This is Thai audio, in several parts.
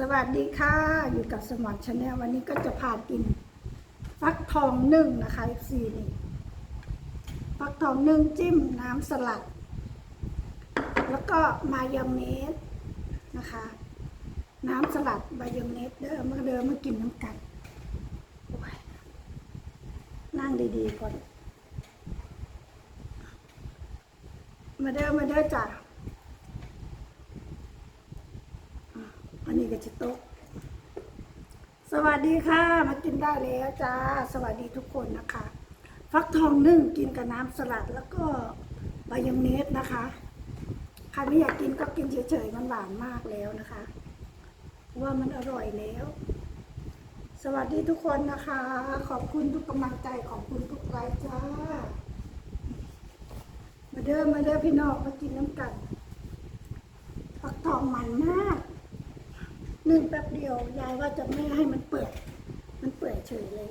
สวัสดีค่ะ อยู่กับสมอนชาแนลวันนี้ก็จะพากิน ฟักทองนึ่งนะคะอีกซีนี่ฟักทองนึ่งจิ้มน้ำสลัด แล้วก็มายองเนสนะคะ น้ำสลัดมายองเนสเดิมเมาเดิมมากินน้ำกันนั่งดีๆก่อน มาเด้อมาเด้อจ้ะ อันนี้ก็จะโต๊ะ สวัสดีค่ะ มากินได้แล้วจ้า สวัสดีทุกคนนะคะ ฟักทองนึ่งกินกับน้ำสลัดแล้วก็มายองเนสนะคะ ใครไม่อยากกินก็กินเฉยๆ มันหวานมากแล้วนะคะเพราะว่ามันอร่อยแล้ว สวัสดีทุกคนนะคะ ขอบคุณทุกกำลังใจ ขอบคุณทุกไลค์จ้า มาเด้อมาเด้อพี่น้องมากินน้ำกันฟักทองมันมาก นึ่งแป๊บเดียวยายว่าจะไม่ให้มันเปื่อยมันเปื่อยเฉยเลย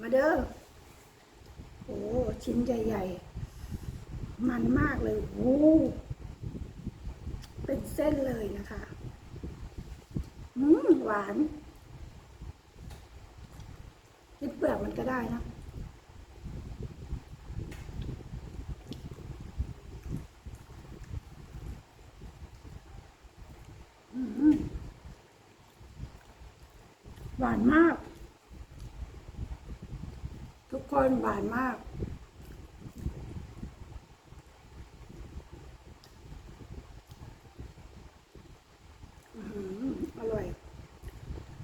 มาเด้อโอ้ชิ้นใหญ่ ๆ มันมากเลยโอ้เป็นเส้นเลยนะคะอืมหวานกินเปลือกมันก็ได้นะ อืมห วานมาก ทุกคนหวานมาก อร่อย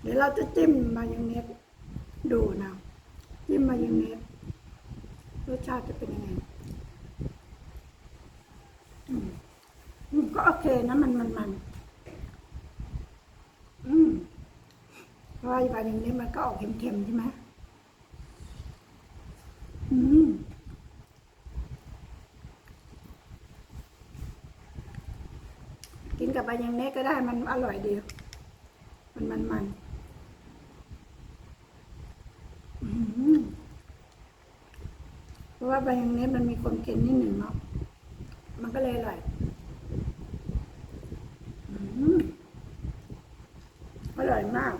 เดี๋ยวเราจะจิ้มมายองเนสดูนะ จิ้มมายองเนสรสชาติจะเป็นยังไงอืมก็โอเคนะมันมันมันอืม เพราะว่าอีกวันหนึ่งนี้มันก็ออกเค็มๆใช่ไหมอืมกินกับใบยังเนสก็ได้มันอร่อยดีมันมันมันเพราะว่าใบยังเนสมันมีความเค็มนิดหนึ่งเนาะมันก็เลยอร่อยอร่อยมาก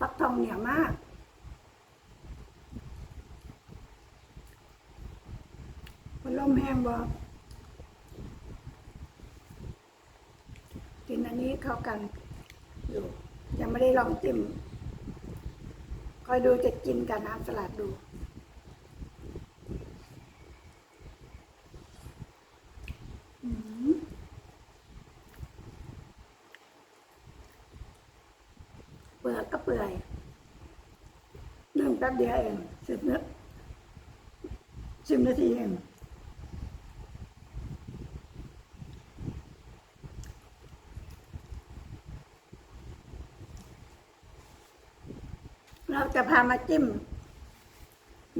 ปักทอง เหนียวมากมันล่มแห้งบ่กินอันนี้เข้ากันอยู่ยังไม่ได้ลองจิ้มคอยดูจะกินกับน้ำสลัดดู อืม เปลือกก็เปื่อยนึ่งแป๊บ เดียวเองสิบนาสิบนาทีเองเราจะพามาจิ้ม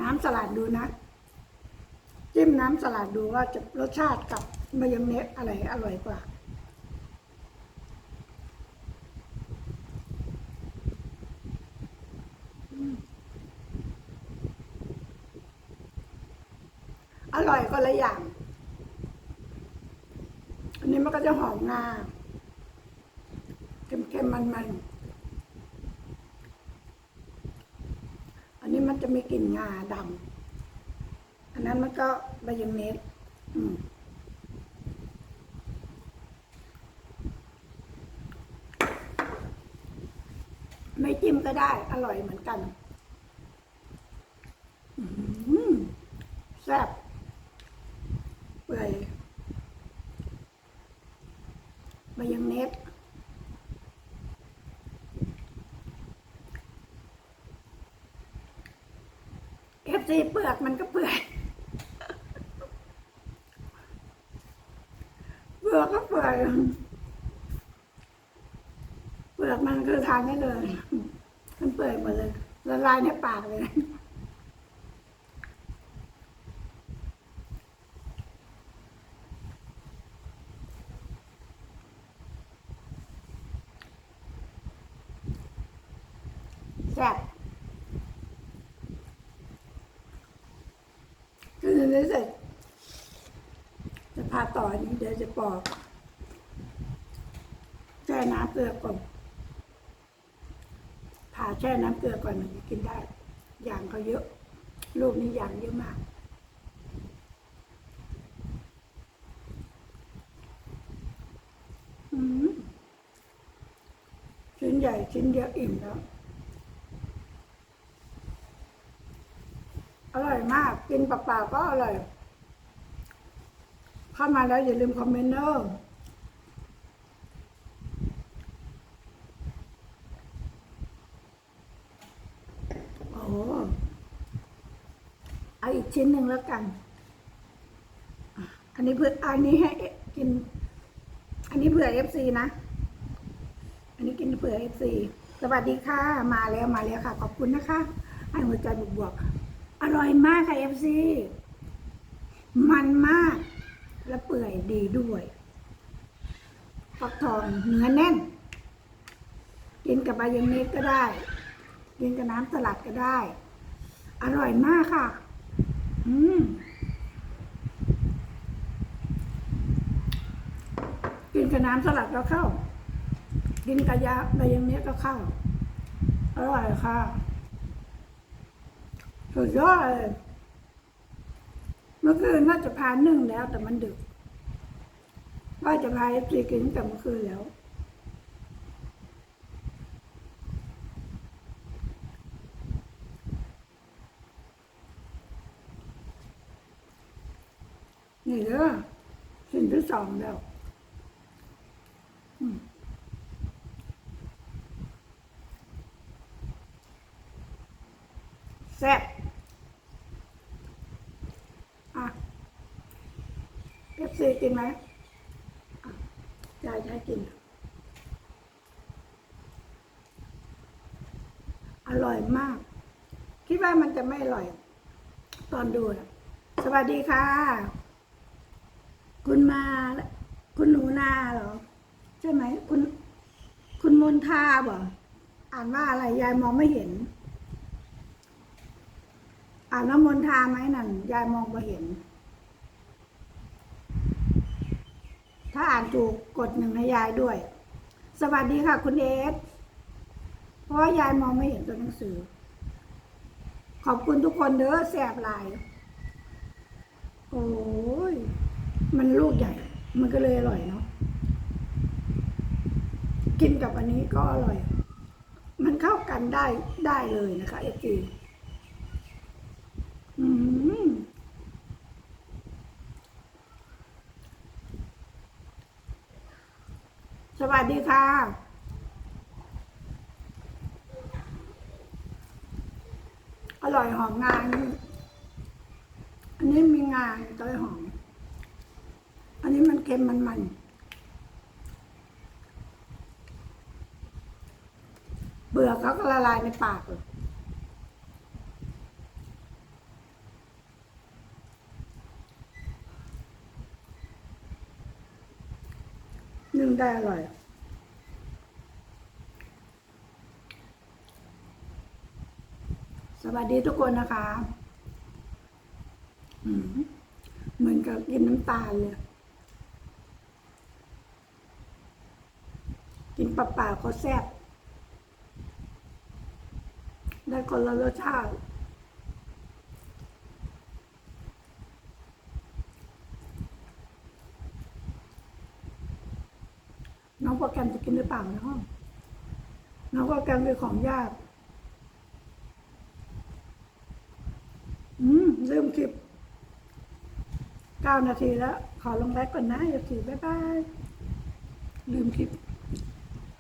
น้ำสลัดดูนะ จิ้มน้ำสลัดดูว่าจะรสชาติกับมายองเนสอะไรอร่อยกว่า อร่อยก็ ละอย่าง อันนี้มันก็จะหอมงาเค็มๆมันๆ อันนี้มันจะมีกลิ่นงาดำอันนั้นมันก็ใบยองเนสอืมไม่จิ้มก็ได้ อร่อยเหมือนกันแซ่บเปื่อยมายองเนสเอฟ ซีเปลือกมันก็เปื่อยเปลือกก็เปื่อยเปลือกมันคือทานได้เลย มันเปื่อยหมดเลยละลายในปากเลย แซ่บ คือในนี้เสร็จผ่าต่อนี้เดี๋ยวจะปอกแช่น้ำเกลือก่อนผ่าแช่น้ำเกลือก่อนถึงจะกินได้ อย่างเขาเยอะ ลูกนี้อย่างเยอะมากชิ้นใหญ่ชิ้นเดียวอิ่มแล้ว อร่อยมา กินเปล่าๆก็อร่อย เข้ามาแล้วอย่าลืมคอมเมนต์เนอะโอ้โหเอาอีกชิ้นหนึ่งแล้วกัน อันนี้เพื่ออันนี้ให้กิน อันนี้เผื่อเอฟซีนะ อันนี้กินเผื่อเอฟซีสวัสดีค่ะ มาแล้วมาแล้วค่ะ ขอบคุณนะคะ ให้หัวใจบวกๆ อร่อยมากค่ะเอฟซีมันมากและเปื่อยดีด้วยฟักทองเนื้อแน่น กินกับใบยังเนสก็ได้ กินกับน้ำสลัดก็ได้ อร่อยมากค่ะ อืมกินกับน้ำสลัดก็เข้า กินกับยาใบยังเนี้ยก็เข้า อร่อยค่ะ สุดยอดเลยเมื่อคืนน่าจะพานึ่งแล้ว แต่มันดึก ว่าจะพาเอฟซีกินตั้งแต่เมื่อคืนแล้วนี่เด้อสิ่งที่สองแล้วแซ่บอะ เอฟซีกินไหมยายจะให้กิน อร่อยมาก คิดว่ามันจะไม่อร่อย ตอนดูนะสวัสดีค่ะ คุณมาคุณหนูนาเหรอ ใช่ไหม คุณ คุณมนทาบ่อ่านว่าอะไรยายมองไม่เห็น อ่านว่ามนทาไหมนั่นยายมองไม่เห็น ถ้าอ่านถูกกดหนึ่งให้ยายด้วย สวัสดีค่ะ คุณเอสเพราะว่ายายมองไม่เห็นตัวหนังสือ ขอบคุณทุกคนเด้อแสบลาย โอ้ย มันลูกใหญ่ มันก็เลยอร่อยเนาะกินกับอันนี้ก็อร่อย มันเข้ากันได้ได้เลยนะคะเอจีอืมส วัสดีค่ะอร่อยหอมงานอันนี้มีงานเตยหอม อันนี้มันเค็มมันมันเบื่อเขาก็ละลายในปากเลยนึ่งได้อร่อย ส วัสดีทุกคนนะคะเหมือนกับกินน้ำตาลเลย กินปล่าก็แซ่บได้คนละรสชาติน้องโปรแกรมจะกินหรือเปล่าในห้องน้องโปรแกรมเป็นของยาก เริ่มคลิป9นาทีแล้ว ขอลงไลฟ์ก่อนนะอย่าถือบ๊ายบาย ลืมคลิป